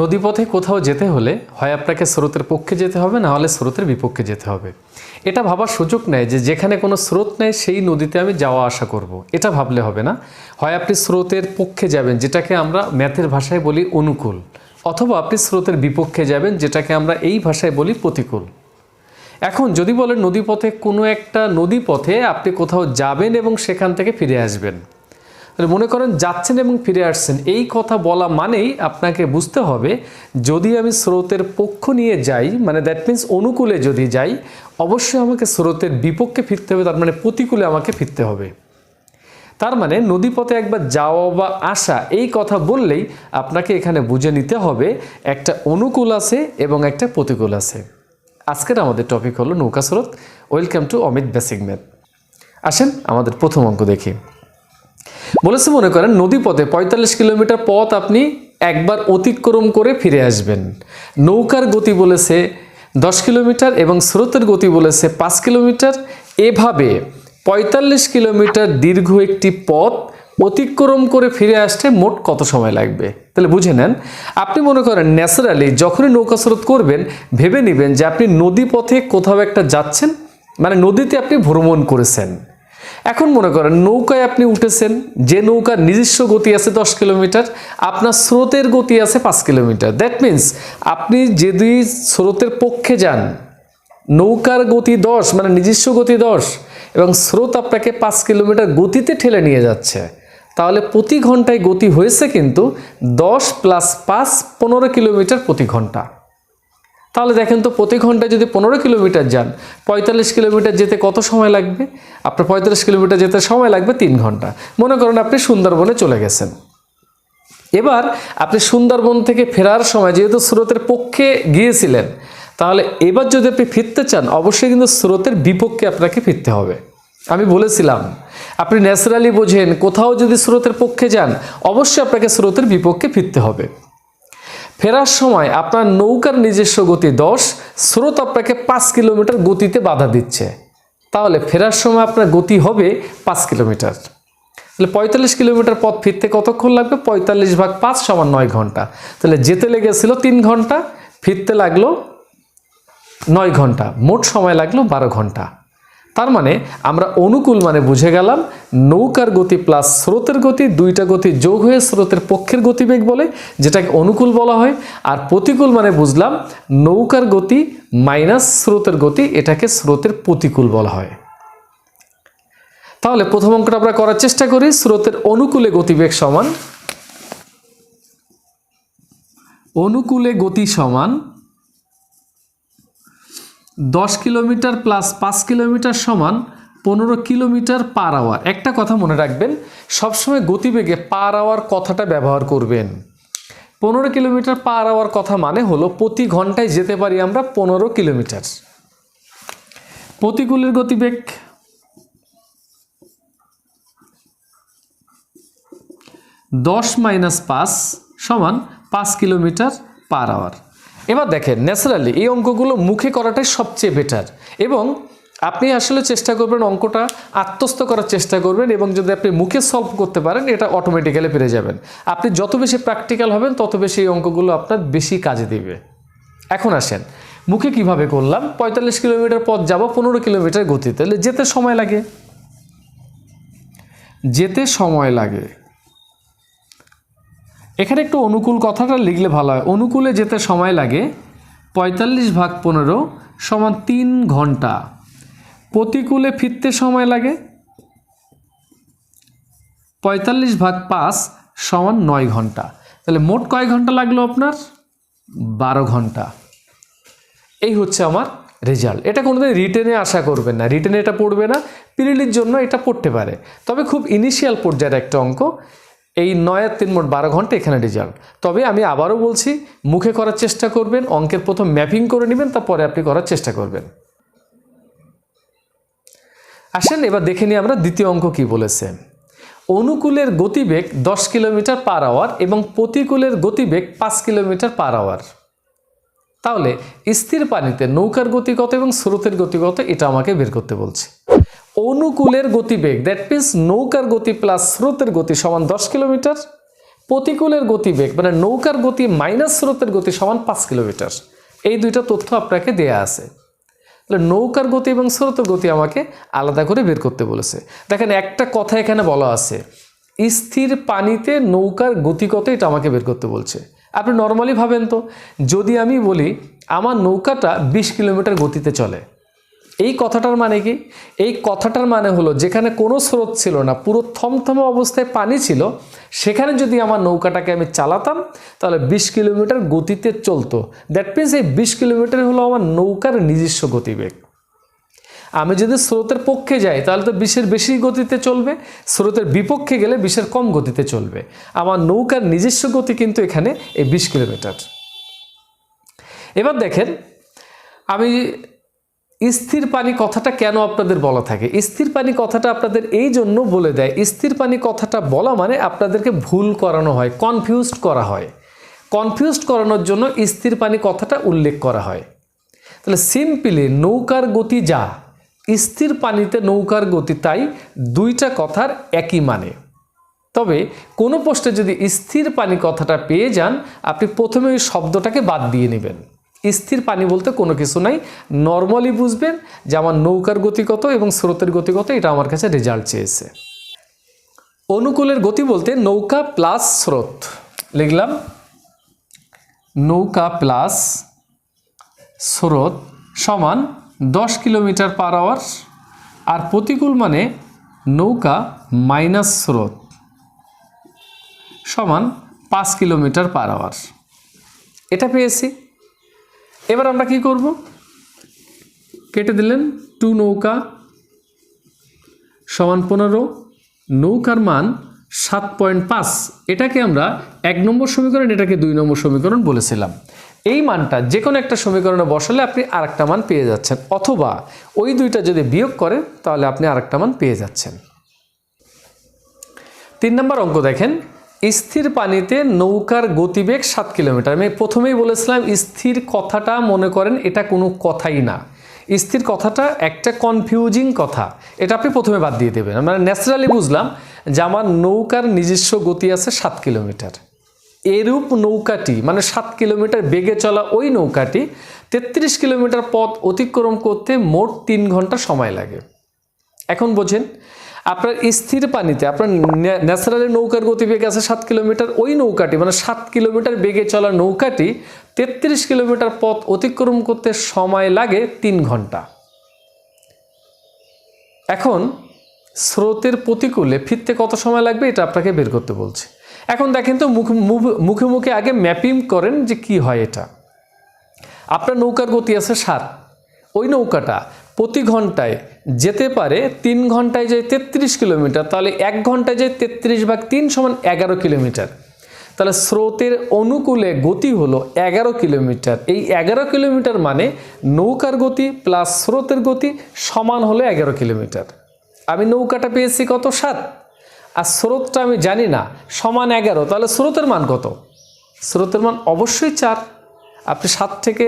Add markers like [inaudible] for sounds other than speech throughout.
নদীপথে কোথাও যেতে হলে হয় আপনাকে স্রোতের পক্ষে যেতে হবে, না হলে স্রোতের বিপক্ষে যেতে হবে। এটা ভাবার সুযোগ নেয় যে যেখানে কোনো স্রোত নেই সেই নদীতে আমি যাওয়া আসা করব। এটা ভাবলে হবে না। হয় আপনি স্রোতের পক্ষে যাবেন, যেটাকে আমরা ম্যাথের ভাষায় বলি অনুকূল, অথবা আপনি স্রোতের বিপক্ষে যাবেন, যেটাকে আমরা এই ভাষায় বলি প্রতিকূল। এখন যদি বলেন নদীপথে কোনো একটা নদীপথে আপনি কোথাও যাবেন এবং সেখান থেকে ফিরে আসবেন তাহলে মনে করেন যাচ্ছেন এবং ফিরে আসছেন। এই কথা বলা মানেই আপনাকে বুঝতে হবে, যদি আমি স্রোতের পক্ষ নিয়ে যাই মানে দ্যাট মিন্স অনুকূলে যদি যাই, অবশ্যই আমাকে স্রোতের বিপক্ষে ফিরতে হবে, তার মানে প্রতিকূলে আমাকে ফিরতে হবে। তার মানে নদীপথে একবার যাওয়া বা আসা, এই কথা বললেই আপনাকে এখানে বুঝে নিতে হবে, একটা অনুকূল আছে এবং একটা প্রতিকূল আছে। আজকের আমাদের টপিক হলো নৌকা স্রোত। Welcome to Amit basic math আসেন আমাদের প্রথম অঙ্ক দেখি। বলেছে মনে করেন, নদীপথে পঁয়তাল্লিশ কিলোমিটার পথ আপনি একবার অতিক্রম করে ফিরে আসবেন। নৌকার গতি বলেছে দশ কিলোমিটার এবং স্রোতের গতি বলেছে পাঁচ কিলোমিটার। এভাবে পঁয়তাল্লিশ কিলোমিটার দীর্ঘ একটি পথ অতিক্রম করে ফিরে আসতে মোট কত সময় লাগবে? তাহলে বুঝে নেন, আপনি মনে করেন ন্যাচারালি যখনই নৌকা স্রোত করবেন, ভেবে নেবেন যে আপনি নদী পথে কোথাও একটা যাচ্ছেন মানে নদীতে আপনি ভ্রমণ করেছেন। এখন মনে করেন, নৌকায় আপনি উঠেছেন, যে নৌকার নিজস্ব গতি আছে দশ কিলোমিটার, আপনার স্রোতের গতি আছে পাঁচ কিলোমিটার। দ্যাট মিন্স আপনি যদি স্রোতের পক্ষে যান, নৌকার গতি দশ মানে নিজস্ব গতি দশ, এবং স্রোত আপনাকে পাঁচ কিলোমিটার গতিতে ঠেলে নিয়ে যাচ্ছে, তাহলে প্রতি ঘন্টায় গতি হয়েছে কিন্তু দশ প্লাস পাঁচ, পনেরো কিলোমিটার প্রতি ঘণ্টা। তাহলে দেখেন তো প্রতি ঘন্টায় যদি পনেরো কিলোমিটার যান, পঁয়তাল্লিশ কিলোমিটার যেতে কত সময় লাগবে? আপনার পঁয়তাল্লিশ কিলোমিটার যেতে সময় লাগবে তিন ঘণ্টা। মনে করেন আপনি সুন্দরবনে চলে গেছেন। এবার আপনি সুন্দরবন থেকে ফেরার সময় যেহেতু স্রোতের পক্ষে গিয়েছিলেন, তাহলে এবার যদি আপনি ফিরতে চান, অবশ্যই কিন্তু স্রোতের বিপক্ষে আপনাকে ফিরতে হবে। আমি বলেছিলাম, আপনি ন্যাচারালি বোঝেন কোথাও যদি স্রোতের পক্ষে যান, অবশ্যই আপনাকে স্রোতের বিপক্ষে ফিরতে হবে। ফেরার সময় আপনার নৌকার নিজস্ব গতি দশ, স্রোত আপনাকে পাঁচ কিলোমিটার গতিতে বাধা দিচ্ছে। তাহলে ফেরার সময় আপনার গতি হবে পাঁচ কিলোমিটার। তাহলে পঁয়তাল্লিশ কিলোমিটার পথ ফিরতে কতক্ষণ লাগবে? পঁয়তাল্লিশ ভাগ পাঁচ সমান নয় ঘণ্টা। তাহলে যেতে লেগেছিল তিন ঘণ্টা, ফিরতে লাগল নয় ঘণ্টা। মোট সময় লাগল বারো ঘণ্টা। তার মানে আমরা অনুকূল মানে বুঝে গেলাম, নৌকার গতি প্লাস স্রোতের গতি, দুইটা গতি যোগ হয়ে স্রোতের পক্ষের গতিবেগ বলে, যেটাকে অনুকূল বলা হয়। আর প্রতিকূল মানে বুঝলাম, নৌকার গতি মাইনাস স্রোতের গতি, এটাকে স্রোতের প্রতিকূল বলা হয়। তাহলে প্রথম অঙ্কটা আমরা করার চেষ্টা করি, স্রোতের অনুকূলে গতিবেগ সমান, অনুকূলে গতি সমান দশ কিলোমিটার প্লাস পাঁচ কিলোমিটার সমান পনেরো কিলোমিটার পার আওয়ার একটা কথা মনে রাখবেন, সবসময় গতিবেগে পার আওয়ার কথাটা ব্যবহার করবেন। পনেরো কিলোমিটার পার আওয়ার কথা মানে হলো প্রতি ঘন্টায় যেতে পারি আমরা পনেরো কিলোমিটার। প্রতিকূলের গতিবেগ। দশ মাইনাস পাঁচ সমান পাঁচ কিলোমিটার পার আওয়ার এবার দেখেন, ন্যাচারালি এই অঙ্কগুলো মুখে করাটাই সবচেয়ে বেটার এবং আপনি আসলে চেষ্টা করবেন অঙ্কটা আত্মস্থ করার চেষ্টা করবেন এবং যদি আপনি মুখে সলভ করতে পারেন, এটা অটোমেটিক্যালি পেরে যাবেন। আপনি যত বেশি প্র্যাকটিক্যাল হবেন, তত বেশি এই অঙ্কগুলো আপনার বেশি কাজে দিবে। এখন আসেন, মুখে কীভাবে করলাম? পঁয়তাল্লিশ কিলোমিটার পথ যাব, পনেরো কিলোমিটার গতিতে। যেতে সময় লাগে। যেতে সময় লাগে। এখানে একটু অনুকূল কথাটা লিখলে ভালো হয়। অনুকূলে যেতে সময় লাগে। পঁয়তাল্লিশ ভাগ পনেরো সমান তিন ঘণ্টা। প্রতিকূলে ফিরতে সময় লাগে। পঁয়তাল্লিশ ভাগ পাঁচ সমান নয় ঘণ্টা। তাহলে মোট কয় ঘণ্টা লাগল আপনার? বারো ঘণ্টা। এই হচ্ছে আমার রেজাল্ট এটা কোনোদিন রিটেনে আশা করবেন না। রিটেনে এটা পড়বে না। পিরিলির জন্য এটা পড়তে পারে। তবে খুব ইনিশিয়াল পর্যায়ের একটা অঙ্ক। এই নয় তিন মোট বারো ঘণ্টা এখানে রেজাল্ট তবে আমি আবারও বলছি, মুখে করার চেষ্টা করবেন, অঙ্কের প্রথম ম্যাপিং করে নেবেন, তারপরে আপনি করার চেষ্টা করবেন। আসেন, এবার দেখে নিই আমরা দ্বিতীয় অঙ্ক কি বলেছে। অনুকূলের গতিবেগ দশ কিলোমিটার পার আওয়ার এবং প্রতিকূলের গতিবেগ পাঁচ কিলোমিটার পার আওয়ার তাহলে স্থির পানিতে নৌকার গতি কত এবং স্রোতের গতি কত, এটা আমাকে বের করতে বলছে। অনুকূলের গতিবেগ দ্যাট মিন্স নৌকার গতি প্লাস স্রোতের গতি সমান দশ কিলোমিটার। প্রতিকূলের গতিবেগ মানে নৌকার গতি মাইনাস স্রোতের গতি সমান পাঁচ কিলোমিটার। এই দুইটা তথ্য আপনাকে দেয়া আছে। তাহলে নৌকার গতি এবং স্রোতের গতি আমাকে আলাদা করে বের করতে বলেছে। দেখেন, একটা কথা এখানে বলা আছে, স্থির পানিতে নৌকার গতি কত এটা আমাকে বের করতে বলছে। আপনি নর্মালি ভাবেন তো, যদি আমি বলি, আমার নৌকাটা বিশ কিলোমিটার গতিতে চলে এই কথাটার মানে কি? এই কথাটার মানে হলো, যেখানে কোনো স্রোত ছিল না, পুরো থমথমে অবস্থায় পানি ছিল, সেখানে যদি আমার নৌকাটাকে আমি চালাতাম, তাহলে বিশ কিলোমিটার গতিতে চলতো। দ্যাট মিনস এই বিশ কিলোমিটার হলো আমার নৌকার নিজস্ব গতিবেগ। আমি যদি স্রোতের পক্ষে যাই, তাহলে তো বিশের বেশি গতিতে চলবে, স্রোতের বিপক্ষে গেলে বিশের কম গতিতে চলবে। আমার নৌকার নিজস্ব গতি কিন্তু এখানে এই বিশ কিলোমিটার। এবার দেখেন, আমি স্থির পানি কথাটা কেন আপনাদের বলা থাকে? স্থির পানি কথাটা আপনাদের এই জন্য বলে দেয়, স্থির পানি কথাটা বলা মানে আপনাদেরকে ভুল করানো হয় কনফিউজড করা হয়। কনফিউজড করানোর জন্য স্থির পানি কথাটা উল্লেখ করা হয়। তাহলে সিম্পলি নৌকার গতি যা, স্থির পানিতে নৌকার গতি তাই দুইটা কথার একই মানে। তবে কোনো পোস্টে যদি স্থির পানি কথাটা পেয়ে যান, আপনি প্রথমে ওই শব্দটাকে বাদ দিয়ে নেবেন। স্থির পানি বলতে কোনো কিছু নাই। নর্মালি বুঝবেন যে আমার নৌকার গতি কত এবং স্রোতের গতি কত, এটা আমার কাছে রেজাল্ট চেয়েছে। অনুকূলের গতি বলতে নৌকা প্লাস স্রোত। লিখলাম, নৌকা প্লাস স্রোত সমান দশ কিলোমিটার পার আওয়ার আর প্রতিকূল মানে নৌকা মাইনাস স্রোত সমান পাঁচ কিলোমিটার পার আওয়ার এটা পেয়েছি। এবার আমরা কি করব? কেটে দিলেন টু নৌকা, সমান পনেরো, নৌকার মান সাত পয়েন্ট পাঁচ। এটাকে আমরা এক নম্বর সমীকরণ, এটাকে দুই নম্বর সমীকরণ বলেছিলাম। এই মানটা যে কোনো একটা সমীকরণে বসালে আপনি আরেকটা মান পেয়ে যাচ্ছেন, অথবা ওই দুইটা যদি বিয়োগ করেন তাহলে আপনি আরেকটা মান পেয়ে যাচ্ছেন। তিন নম্বর অঙ্ক দেখেন। স্থির পানিতে নৌকার গতিবেগ সাত কিলোমিটার। আমি প্রথমেই বলেছিলাম, স্থির কথাটা মনে করেন, এটা কোনো কথাই না। স্থির কথাটা একটা কনফিউজিং কথা। এটা আপনি প্রথমে বাদ দিয়ে দেবেন। মানে ন্যাচারালি বুঝলাম যে আমার নৌকার নিজস্ব গতি আছে সাত কিলোমিটার। এরূপ নৌকাটি মানে সাত কিলোমিটার বেগে চলা ওই নৌকাটি, তেত্রিশ কিলোমিটার পথ অতিক্রম করতে মোট তিন ঘণ্টা সময় লাগে। এখন বোঝেন আপনার স্থির পানিতে, আপনার ন্যাচারালি নৌকার গতিবেগ আছে সাত কিলোমিটার, ওই নৌকাটি মানে সাত কিলোমিটার বেগে চলা নৌকাটি তেত্রিশ কিলোমিটার পথ অতিক্রম করতে সময় লাগে তিন ঘণ্টা। এখন স্রোতের প্রতিকূলে ফিরতে কত সময় লাগবে এটা আপনাকে বের করতে বলছে। এখন দেখেন তো মুখ মুখে মুখে আগে ম্যাপিং করেন যে কি হয় এটা। আপনার নৌকার গতি আছে সাত, ওই নৌকাটা প্রতি ঘন্টায় যেতে পারে তিন ঘন্টায় যায় তেত্রিশ কিলোমিটার, তাহলে এক ঘন্টায় যায় তেত্রিশ ভাগ তিন সমান এগারো কিলোমিটার। তাহলে স্রোতের অনুকূলে গতি হলো এগারো কিলোমিটার। এই এগারো কিলোমিটার মানে নৌকার গতি প্লাস স্রোতের গতি সমান হলো এগারো কিলোমিটার। আমি নৌকাটা পেয়েছি কত? সাত। আর স্রোতটা আমি জানি না, সমান এগারো। তাহলে স্রোতের মান কত? স্রোতের মান অবশ্যই চার। আপনি সাত থেকে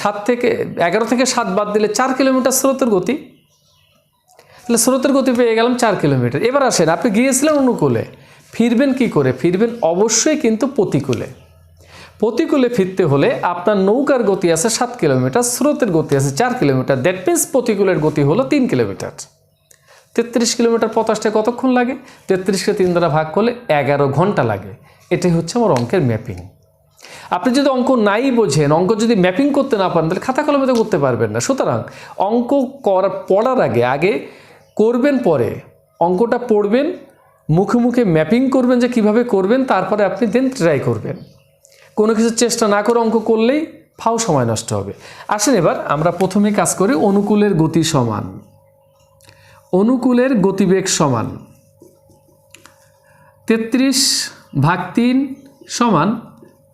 সাত থেকে এগারো থেকে সাত বাদ দিলে চার কিলোমিটার স্রোতের গতি। তাহলে স্রোতের গতি পেয়ে গেলাম চার কিলোমিটার। এবার আসেন, আপনি গিয়েছিলেন অনুকূলে, ফিরবেন কি করে? ফিরবেন অবশ্যই কিন্তু প্রতিকূলে। প্রতিকূলে ফিরতে হলে আপনার নৌকার গতি আছে সাত কিলোমিটার, স্রোতের গতি আছে চার কিলোমিটার। দ্যাট মিন্স প্রতিকূলের গতি হলো তিন কিলোমিটার। তেত্রিশ কিলোমিটার আসতে কতক্ষণ লাগে? তেত্রিশকে তিন দ্বারা ভাগ করলে এগারো ঘণ্টা লাগে। এটাই হচ্ছে আমার অঙ্কের ম্যাপিং আপনি যদি অঙ্ক নাই বোঝেন, অঙ্ক যদি ম্যাপিং করতে না পারেন, তাহলে খাতা কলমে তো করতে পারবেন না। সুতরাং অঙ্ক করা, পড়ার আগে আগে করবেন, পরে অঙ্কটা পড়বেন, মুখে মুখে ম্যাপিং করবেন যে কীভাবে করবেন, তারপরে আপনি দেন ট্রাই করবেন। কোনো কিছু চেষ্টা না করে অঙ্ক করলেই ফাও সময় নষ্ট হবে। আসেন এবার আমরা প্রথমে কাজ করি অনুকূলের গতি সমান। অনুকূলের গতিবেগ সমান। তেত্রিশ ভাগ তিন সমান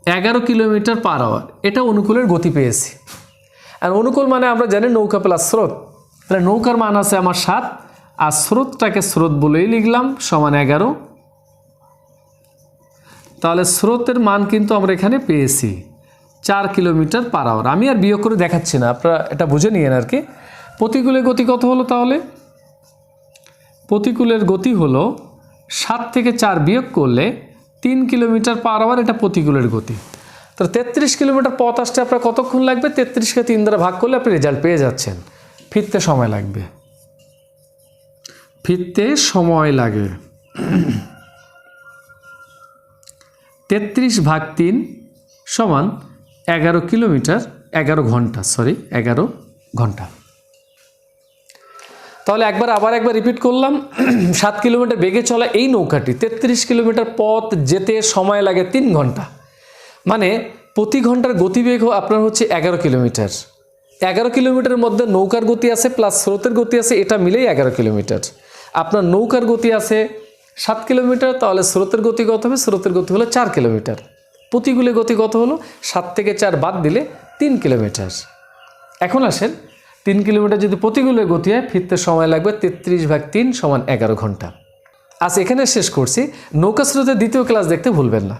এগারো কিলোমিটার পার আওয়ার এটা অনুকূলের গতি পেয়েছি। আর অনুকূল মানে আমরা জানি নৌকা প্লাস স্রোত। তাহলে নৌকার মান আছে আমার সাত, আর স্রোতটাকে স্রোত বলেই লিখলাম, সমান এগারো। তাহলে স্রোতের মান কিন্তু আমরা এখানে পেয়েছি চার কিলোমিটার পার আওয়ার আমি আর বিয়োগ করে দেখাচ্ছি না, আপনারা এটা বুঝে নিয়েন আর কি। প্রতিকূলের গতি কত হলো তাহলে? প্রতিকূলের গতি হলো সাত থেকে চার বিয়োগ করলে তিন কিলোমিটার পার আওয়ার এটা প্রতিকূলের গতি। তো তেত্রিশ কিলোমিটার পথ আসতে আপনার কতক্ষণ লাগবে? তেত্রিশকে তিন দ্বারা ভাগ করলে আপনি রেজাল্ট পেয়ে যাচ্ছেন। ফিরতে সময় লাগবে। ফিরতে সময় লাগে। তেত্রিশ ভাগ তিন সমান এগারো কিলোমিটার, এগারো ঘণ্টা সরি এগারো ঘণ্টা। তাহলে একবার আবার একবার রিপিট করলাম। [clears throat] সাত কিলোমিটার বেগে চলা এই নৌকাটি তেত্রিশ কিলোমিটার পথ যেতে সময় লাগে তিন ঘণ্টা। মানে প্রতি ঘণ্টার গতিবেগ আপনার হচ্ছে এগারো কিলোমিটার। এগারো কিলোমিটারের মধ্যে নৌকার গতি আছে প্লাস স্রোতের গতি আছে, এটা মিলেই এগারো কিলোমিটার। আপনার নৌকার গতি আছে সাত কিলোমিটার, তাহলে স্রোতের গতি কত হবে? স্রোতের গতি হলো চার কিলোমিটার। প্রতিকূলে গতি কত হলো? সাত থেকে চার বাদ দিলে তিন কিলোমিটার। এখন আসেন তিন কিলোমিটার যদি প্রতিকূলে গতি হয়, ফিরতে সময় লাগবে তেত্রিশ ভাগ তিন সমান এগারো ঘণ্টা। আজ এখানে শেষ করছি। নৌকা স্রোতের দ্বিতীয় ক্লাস দেখতে ভুলবেন না।